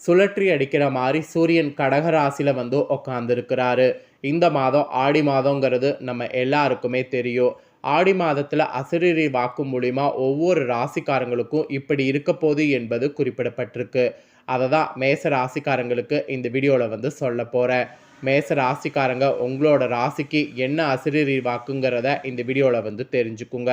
சுழற்றி அடிக்கிற மாதிரி சூரியன் கடகராசியில் வந்து உட்காந்துருக்கிறாரு இந்த மாதம் ஆடி மாதங்கிறது நம்ம எல்லாருக்குமே தெரியும். ஆடி மாதத்தில் அசிரீரி வாக்கு மூலிமா ஒவ்வொரு ராசிக்காரங்களுக்கும் இப்படி இருக்க போகுது என்பது குறிப்பிடப்பட்டிருக்கு. அதை தான் மேச ராசிக்காரங்களுக்கு இந்த வீடியோவில் வந்து சொல்ல போகிறேன் மேச ராசிக்காரங்க உங்களோட ராசிக்கு என்ன அசிரீரி வாக்குங்கிறத இந்த வீடியோவில் வந்து தெரிஞ்சுக்குங்க.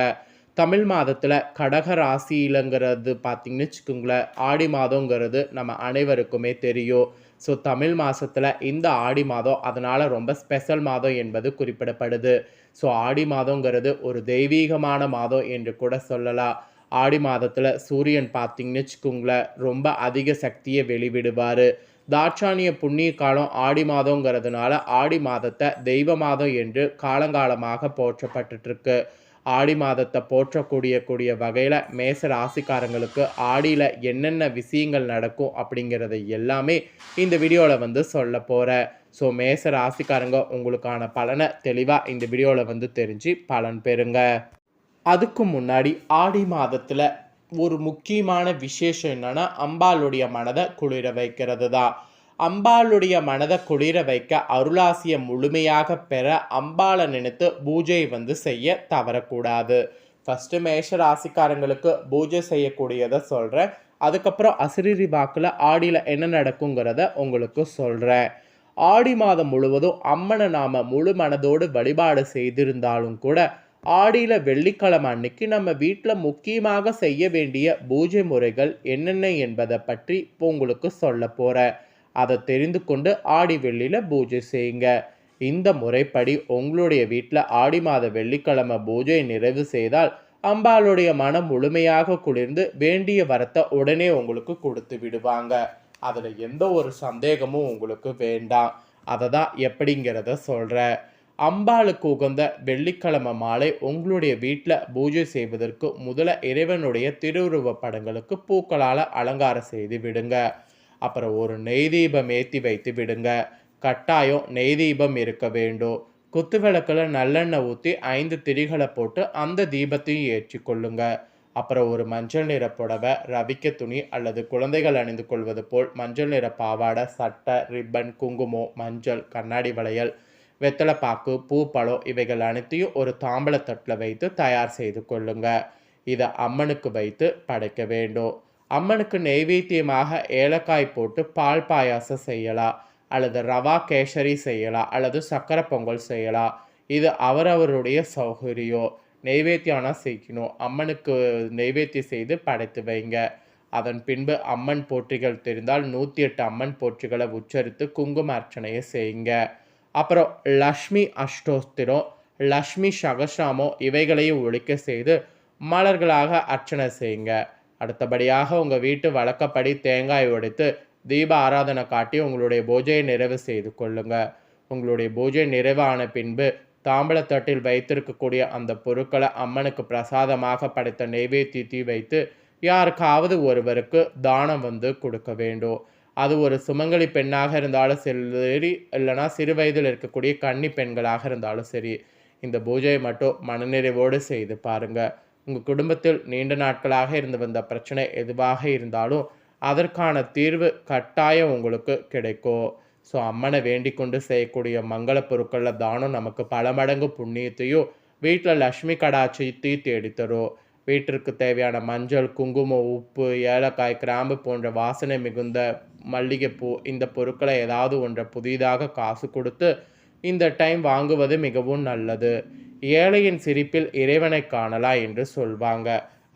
தமிழ் மாதத்தில் கடக ராசியிலங்கிறது பார்த்தீங்கன்னு வச்சுக்கோங்களேன் ஆடி மாதங்கிறது நம்ம அனைவருக்குமே தெரியும். ஸோ தமிழ் மாதத்தில் இந்த ஆடி மாதம் அதனால் ரொம்ப ஸ்பெஷல் மாதம் என்பது குறிப்பிடப்படுது. ஸோ ஆடி மாதங்கிறது ஒரு தெய்வீகமான மாதம் என்று கூட சொல்லலாம். ஆடி மாதத்தில் சூரியன் பார்த்திங்கன்னு வச்சுக்கோங்களேன் ரொம்ப அதிக சக்தியை வெளிவிடுவார். தாட்சாணிய புண்ணிய காலம் ஆடி மாதங்கிறதுனால ஆடி மாதத்தை தெய்வ மாதம் என்று காலங்காலமாக போற்றப்பட்டுருக்கு ஆடி மாதத்தை போற்றக்கூடிய கூடிய வகையில் மேச ராசிக்காரங்களுக்கு ஆடியில் என்னென்ன விஷயங்கள் நடக்கும் அப்படிங்கிறத எல்லாமே இந்த வீடியோவில் வந்து சொல்ல போகிறேன் ஸோ மேச ராசிக்காரங்க உங்களுக்கான பலனை தெளிவாக இந்த வீடியோவில் வந்து தெரிஞ்சு பலன் பெறுங்க. அதுக்கு முன்னாடி ஆடி மாதத்தில் ஒரு முக்கியமான விசேஷம் என்னென்னா அம்பாளுடைய மனதை குளிர வைக்கிறது தான் அம்பாளுடைய மனதை குளிர வைக்க அருளாசியை முழுமையாக பெற அம்பாளை நினைத்து பூஜை வந்து செய்ய தவறக்கூடாது. ஃபஸ்ட்டு மேஷ ராசிக்காரங்களுக்கு பூஜை செய்யக்கூடியதை சொல்கிறேன் அதுக்கப்புறம் அசிரிரி வாக்கில் ஆடியில் என்ன நடக்குங்கிறத உங்களுக்கு சொல்கிறேன் ஆடி மாதம் முழுவதும் அம்மனை நாம் முழு மனதோடு வழிபாடு செய்திருந்தாலும் கூட ஆடியில் வெள்ளிக்கிழமை அன்னைக்கு நம்ம வீட்டில் முக்கியமாக செய்ய வேண்டிய பூஜை முறைகள் என்னென்ன என்பதை பற்றி இப்போ உங்களுக்கு சொல்ல போகிறேன் அதை தெரிந்து கொண்டு ஆடி வெள்ளியில் பூஜை செய்யுங்க. இந்த முறைப்படி உங்களுடைய வீட்டில் ஆடி மாத வெள்ளிக்கிழமை பூஜை நிறைவு செய்தால் அம்பாளுடைய மனம் முழுமையாக குளிர்ந்து வேண்டிய வரத்தை உடனே உங்களுக்கு கொடுத்து விடுவாங்க. அதில் எந்த ஒரு சந்தேகமும் உங்களுக்கு வேண்டாம். அதை தான் எப்படிங்கிறத சொல்கிறேன் அம்பாளுக்கு உகந்த வெள்ளிக்கிழமை மாலை உங்களுடைய வீட்டில் பூஜை செய்வதற்கு முதல்ல இறைவனுடைய திருவுருவ படங்களுக்கு பூக்களால் அலங்காரம் செய்து விடுங்க. அப்புறம் ஒரு நெய் தீபம் ஏற்றி வைத்து விடுங்க. கட்டாயம் நெய் தீபம் இருக்க வேண்டும். குத்து விளக்கில் நல்லெண்ணெய் ஊற்றி ஐந்து திரிகளை போட்டு அந்த தீபத்தையும் ஏற்றி கொள்ளுங்க. அப்புறம் ஒரு மஞ்சள் நிற புடவை ரவிக்க துணி அல்லது குழந்தைகள் அணிந்து கொள்வது போல் மஞ்சள் நிற பாவாடை சட்டை ரிப்பன் குங்குமம் மஞ்சள் கண்ணாடி வளையல் வெத்தலைப்பாக்கு பூ பழம் இவைகள் அனைத்தையும் ஒரு தாம்பளத்தட்டில் வைத்து தயார் செய்து கொள்ளுங்க. இதை அம்மனுக்கு வைத்து படைக்க வேண்டும். அம்மனுக்கு நெய்வேத்தியமாக ஏலக்காய் போட்டு பால் பாயாசம் செய்யலாம் அல்லது ரவா கேசரி செய்யலாம் அல்லது சக்கரை பொங்கல் செய்யலாம் இது அவரவருடைய சௌகரியம் நெய்வேத்தியானா செய்யணும். அம்மனுக்கு நெய்வேத்தியம் செய்து படைத்து வைங்க. அதன் பின்பு அம்மன் போற்றிகள் தெரிந்தால் நூற்றி எட்டு அம்மன் போற்றிகளை உச்சரித்து குங்கும அர்ச்சனையை செய்யுங்க. அப்புறம் லக்ஷ்மி அஷ்டோஸ்திரம் லக்ஷ்மி சகசாமோ இவைகளையும் ஒழிக்க செய்து மலர்களாக அர்ச்சனை செய்யுங்க. அடுத்தபடியாக உங்கள் வீட்டு வழக்கப்படி தேங்காய் உடைத்து தீப ஆராதனை காட்டி உங்களுடைய பூஜையை நிறைவு செய்து கொள்ளுங்க. உங்களுடைய பூஜை நிறைவான பின்பு தாம்பளத்தட்டில் வைத்திருக்கக்கூடிய அந்த பொருட்களை அம்மனுக்கு பிரசாதமாக படைத்த நெய்வேத்தியத்தை வைத்து யாருக்காவது ஒருவருக்கு தானம் வந்து கொடுக்க வேண்டும். அது ஒரு சுமங்கலி பெண்ணாக இருந்தாலும் சரி இல்லைனா சிறு வயதில் இருக்கக்கூடிய கன்னி பெண்களாக இருந்தாலும் சரி இந்த பூஜையை மட்டும் மனநிறைவோடு செய்து பாருங்கள் உங்கள் குடும்பத்தில் நீண்ட நாட்களாக இருந்து வந்த பிரச்சனை எதுவாக இருந்தாலும் அதற்கான தீர்வு கட்டாயம் உங்களுக்கு கிடைக்கும். ஸோ அம்மனை வேண்டிக் கொண்டு செய்யக்கூடிய மங்கள பொருட்களில் தானம் நமக்கு பல மடங்கு புண்ணியத்தையும் வீட்டில் லக்ஷ்மி கடாட்சியத்தையும் தேடித்தரும். வீட்டிற்கு தேவையான மஞ்சள் குங்குமம் உப்பு ஏலக்காய் கிராம்பு போன்ற வாசனை மிகுந்த மல்லிகைப்பூ இந்த பொருட்களை ஏதாவது ஒன்றை புதிதாக காசு கொடுத்து இந்த டைம் வாங்குவது மிகவும் நல்லது. ஏழையின் சிரிப்பில் இறைவனை காணலாம் என்று சொல்வாங்க.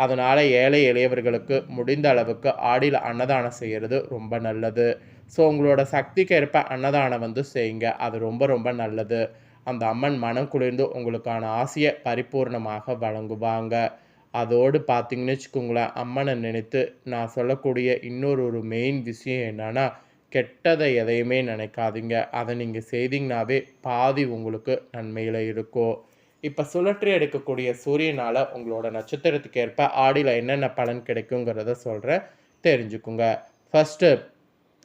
அதனால் ஏழை எளியவர்களுக்கு முடிந்த அளவுக்கு ஆடியில் அன்னதானம் செய்கிறது ரொம்ப நல்லது. ஸோ உங்களோட சக்திக்கு ஏற்ப அன்னதானம் வந்து செய்யுங்க. அது ரொம்ப ரொம்ப நல்லது. அந்த அம்மன் மனம் குளிர்ந்து உங்களுக்கான ஆசையை பரிபூர்ணமாக வழங்குவாங்க. அதோடு பார்த்தீங்கன்னு வச்சுக்கோங்களேன் அம்மனை நினைத்து நான் சொல்லக்கூடிய இன்னொரு ஒரு மெயின் விஷயம் என்னென்னா கெட்டதை எதையுமே நினைக்காதீங்க. அதை நீங்கள் செய்தீங்கனாவே பாதி உங்களுக்கு நன்மையில் இருக்கும். இப்போ சுழற்றி எடுக்கக்கூடிய சூரியனால் உங்களோட நட்சத்திரத்துக்கு ஏற்ப ஆடியில் என்னென்ன பலன் கிடைக்குங்கிறத சொல்கிறேன் தெரிஞ்சுக்குங்க. ஃபஸ்ட்டு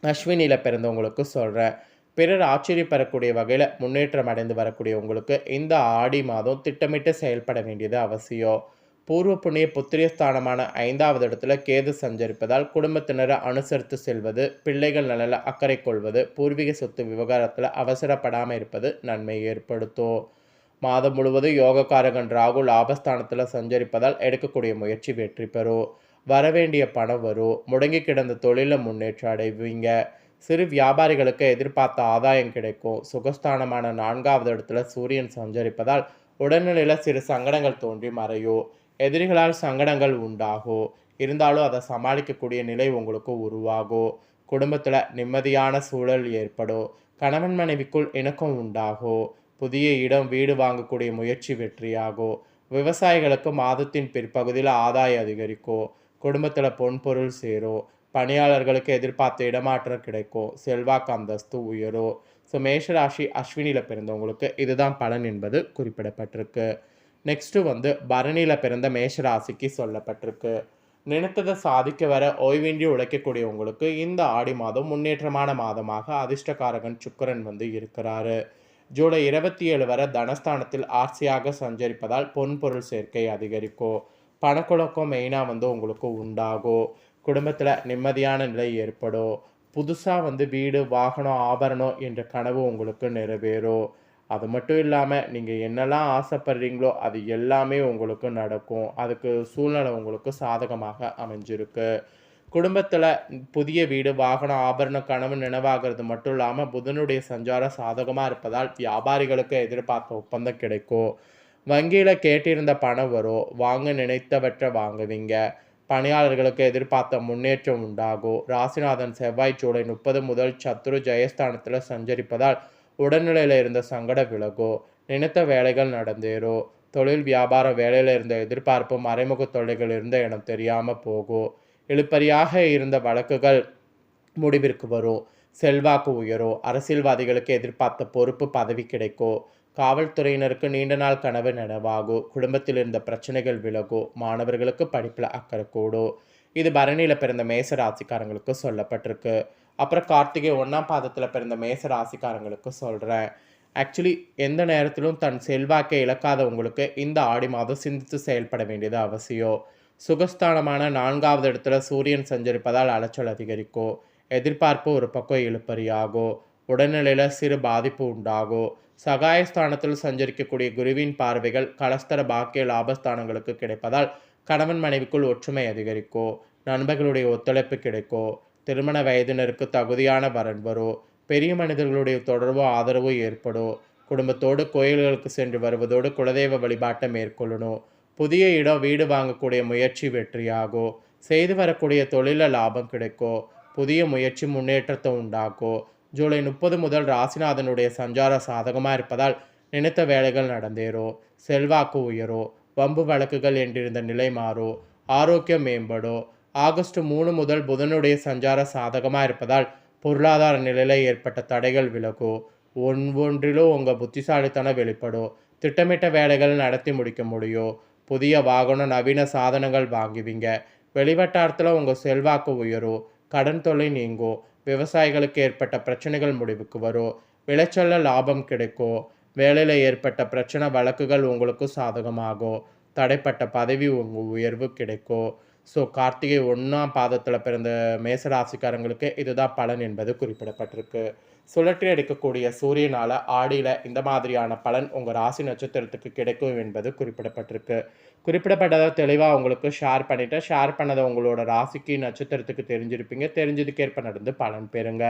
அஸ்வினியில் பிறந்தவங்களுக்கு சொல்கிறேன் பிறர் ஆச்சரியப்படக்கூடிய வகையில் முன்னேற்றம் அடைந்து வரக்கூடிய உங்களுக்கு இந்த ஆடி மாதம் திட்டமிட்டு செயல்பட வேண்டியது அவசியம். பூர்வ புண்ணிய புத்திரிய ஸ்தானமான ஐந்தாவது இடத்துல கேது சஞ்சரிப்பதால் குடும்பத்தினரை அனுசரித்து செல்வது பிள்ளைகள் நலனில் அக்கறை கொள்வது பூர்வீக சொத்து விவகாரத்தில் அவசரப்படாமல் இருப்பது நன்மை ஏற்படுத்தும். மாதம் முழுவதும் யோகக்காரகன் ராகு லாபஸ்தானத்தில் சஞ்சரிப்பதால் எடுக்கக்கூடிய முயற்சி வெற்றி பெறும் வரவேண்டிய பணம் வரும். முடங்கி கிடந்த தொழிலில் முன்னேற்றம் அடைவீங்க. சிறு வியாபாரிகளுக்கு எதிர்பார்த்த ஆதாயம் கிடைக்கும். சுகஸ்தானமான நான்காவது இடத்துல சூரியன் சஞ்சரிப்பதால் உடல்நிலையில் சிறு சங்கடங்கள் தோன்றி மறையும் எதிரிகளால் சங்கடங்கள் உண்டாகும் இருந்தாலும் அதை சமாளிக்கக்கூடிய நிலை உங்களுக்கு உருவாகும் குடும்பத்தில் நிம்மதியான சூழல் ஏற்படும். கணவன் மனைவிக்குள் இணக்கம் உண்டாகும் புதிய இடம் வீடு வாங்கக்கூடிய முயற்சி வெற்றியாகும் விவசாயிகளுக்கு மாதத்தின் பிற்பகுதியில் ஆதாயம் அதிகரிக்கும் குடும்பத்தில் பொன்பொருள் சேரும் பணியாளர்களுக்கு எதிர்பார்த்த இடமாற்றம் கிடைக்கும் செல்வாக்கு அந்தஸ்து உயரும் ஸோ மேஷராசி அஸ்வினியில் பிறந்தவங்களுக்கு இதுதான் பலன் என்பது குறிப்பிடப்பட்டிருக்கு. நெக்ஸ்ட்டு வந்து பரணியில் பிறந்த மேஷராசிக்கு சொல்லப்பட்டிருக்கு. நினைத்ததை சாதிக்க வர ஓய்வின்றி உழைக்கக்கூடியவங்களுக்கு இந்த ஆடி மாதம் முன்னேற்றமான மாதமாக அதிர்ஷ்டகாரகன் சுக்கரன் வந்து இருக்கிறாரு. ஜூலை இருபத்தி ஏழு வரை தனஸ்தானத்தில் ஆட்சியாக சஞ்சரிப்பதால் பொன்பொருள் சேர்க்கை அதிகரிக்கும். பணக்குழக்கம் மெயினாக வந்து உங்களுக்கு உண்டாகும். குடும்பத்தில் நிம்மதியான நிலை ஏற்படும். புதுசாக வந்து வீடு வாகனம் ஆபரணம் என்ற கனவு உங்களுக்கு நிறைவேறும். அது மட்டும் இல்லாமல் நீங்கள் என்னெல்லாம் ஆசைப்படுறீங்களோ அது எல்லாமே உங்களுக்கு நடக்கும். அதுக்கு சூழ்நிலை உங்களுக்கு சாதகமாக அமைஞ்சிருக்கு. குடும்பத்தில் புதிய வீடு வாகனம் ஆபரண கனவு நினைவாகிறது மட்டும் இல்லாமல் புதனுடைய சஞ்சாரம் சாதகமாக இருப்பதால் வியாபாரிகளுக்கு எதிர்பார்த்த ஒப்பந்தம் கிடைக்கும். வங்கியில் கேட்டிருந்த பணம் வரும். வாங்க நினைத்தவற்றை வாங்குவீங்க. பணியாளர்களுக்கு எதிர்பார்த்த முன்னேற்றம் உண்டாகும். ராசிநாதன் செவ்வாய் ஜூலை முப்பது முதல் சத்துரு ஜெயஸ்தானத்தில் சஞ்சரிப்பதால் உடல்நிலையில் இருந்த சங்கடம் விலகும். நினைத்த வேலைகள் நடந்தேறும். தொழில் வியாபார வேலையில் இருந்த எதிர்பார்ப்பு மறைமுக தொல்லைகள் இருந்த இடம் தெரியாமல் போகும். இழுப்பறியாக இருந்த வழக்குகள் முடிவிற்கு வரும். செல்வாக்கு உயரும். அரசியல்வாதிகளுக்கு எதிர்பார்த்த பொறுப்பு பதவி கிடைக்கும் காவல்துறையினருக்கு நீண்ட நாள் கனவு நனவாகும் குடும்பத்தில் இருந்த பிரச்சனைகள் விலகும் மாணவர்களுக்கு படிப்பில் அக்கறை கூடும் இது பரணியில் பிறந்த மேச ராசிக்காரங்களுக்கு சொல்லப்பட்டிருக்கு. அப்புறம் கார்த்திகை ஒன்றாம் பாதத்தில் பிறந்த மேச ராசிக்காரங்களுக்கு சொல்கிறேன் ஆக்சுவலி எந்த நேரத்திலும் தன் செல்வாக்கை இழக்காதவங்களுக்கு இந்த ஆடி மாதம் சிந்தித்து செயல்பட வேண்டியது அவசியம். சுகஸ்தானமான நான்காவது இடத்துல சூரியன் சஞ்சரிப்பதால் அலைச்சல் அதிகரிக்கும் எதிர்பார்ப்பு ஒரு பக்கம் இழுப்பறியாகும் உடல்நிலையில் சிறு பாதிப்பு உண்டாகும் சகாயஸ்தானத்தில் சஞ்சரிக்கக்கூடிய குருவின் பார்வைகள் கலஸ்தர பாக்கிய லாபஸ்தானங்களுக்கு கிடைப்பதால் கணவன் மனைவிக்குள் ஒற்றுமை அதிகரிக்கும் நண்பர்களுடைய ஒத்துழைப்பு கிடைக்கும் திருமண வயதினருக்கு தகுதியான வரன் வரும் பெரிய மனிதர்களுடைய தொடர்போ ஆதரவோ ஏற்படும் குடும்பத்தோடு கோயில்களுக்கு சென்று வருவதோடு குலதெய்வ வழிபாட்டை மேற்கொள்ளணும். புதிய இடம் வீடு வாங்கக்கூடிய முயற்சி வெற்றியாகும் செய்து வரக்கூடிய தொழிலில் லாபம் கிடைக்கோ புதிய முயற்சி முன்னேற்றத்தை உண்டாக்கோ ஜூலை முப்பது முதல் ராசிநாதனுடைய சஞ்சார சாதகமாக இருப்பதால் நினைத்த வேலைகள் நடந்தேறும் செல்வாக்கு உயரும் வம்பு வழக்குகள் என்றிருந்த நிலை மாறும் ஆரோக்கியம் மேம்படும் ஆகஸ்ட் மூணு முதல் புதனுடைய சஞ்சார சாதகமாக இருப்பதால் பொருளாதார நிலையில் ஏற்பட்ட தடைகள் விலகும் ஒவ்வொன்றிலும் உங்கள் புத்திசாலித்தனம் வெளிப்படும் திட்டமிட்ட வேலைகள் நடத்தி முடிக்க முடியும் புதிய வாகனம் நவீன சாதனங்கள் வாங்குவீங்க. வெளிவட்டாரத்தில் உங்கள் செல்வாக்கு உயரும். கடன் தொல்லை நீங்கும். விவசாயிகளுக்கு ஏற்பட்ட பிரச்சனைகள் முடிவுக்கு வரும். விளைச்சல்ல லாபம் கிடைக்கும். வேலையில் ஏற்பட்ட பிரச்சனை வழக்குகள் உங்களுக்கு சாதகமாகும். தடைப்பட்ட பதவி உங்கள் உயர்வு கிடைக்கும். ஸோ கார்த்திகை ஒன்றாம் பாதத்தில் பிறந்த மேசராசிக்காரங்களுக்கு இதுதான் பலன் என்பது குறிப்பிடப்பட்டிருக்கு. சுழற்றி அடிக்கக்கூடிய சூரியனால் ஆடியில் இந்த மாதிரியான பலன் உங்கள் ராசி நட்சத்திரத்துக்கு கிடைக்கும் என்பது குறிப்பிடப்பட்டிருக்கு. குறிப்பிடப்பட்டதை தெளிவாக உங்களுக்கு ஷேர் பண்ணிவிட்டேன் ஷேர் பண்ணதை உங்களோட ராசிக்கு நட்சத்திரத்துக்கு தெரிஞ்சிருப்பீங்க. தெரிஞ்சதுக்கேற்ப நடந்து பலன் பெறுங்க.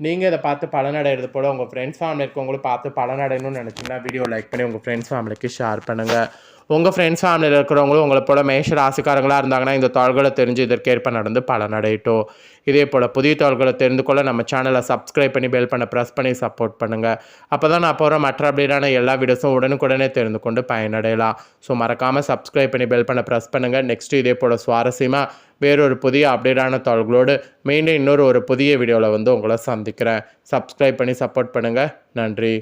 நீங்கள் இதை பார்த்து பலனடைகிறது போல் உங்கள் ஃப்ரெண்ட்ஸ் ஃபேமிலி இருக்கவங்களும் பார்த்து பலனடையணும்னு நினச்சிங்கன்னா வீடியோ லைக் பண்ணி உங்கள் ஃப்ரெண்ட்ஸ் ஃபேமிலிக்கு ஷேர் பண்ணுங்கள் உங்கள் ஃப்ரெண்ட்ஸ் ஃபேமிலியில் இருக்கிறவங்களும் உங்களை போல் மேஷ ராசிக்காரங்களாக இருந்தாங்கன்னா இந்த தாள்களை தெரிஞ்சு இதற்கேற்ப நடந்து பலனடையட்டும் இதே போல் புதிய தாள்களை தெரிந்து கொள்ள நம்ம சேனலை சப்ஸ்கிரைப் பண்ணி பெல் பண்ண ப்ரெஸ் பண்ணி சப்போர்ட் பண்ணுங்கள் அப்போ தான் நான் போகிற மற்ற அப்டேட்டான எல்லா வீடியோஸும் உடனுக்குடனே தெரிந்து கொண்டு பயனடையலாம். ஸோ மறக்காமல் சப்ஸ்கிரைப் பண்ணி பெல் பண்ண ப்ரெஸ் பண்ணுங்கள் நெக்ஸ்ட்டு இதே போல் சுவாரஸ்யமாக வேறொரு புதிய அப்டேட்டான தாள்களோடு மீண்டும் இன்னொரு ஒரு புதிய வீடியோவில் வந்து உங்களை சந்திக்கிறேன். சப்ஸ்கிரைப் பண்ணி சப்போர்ட் பண்ணுங்கள் நன்றி.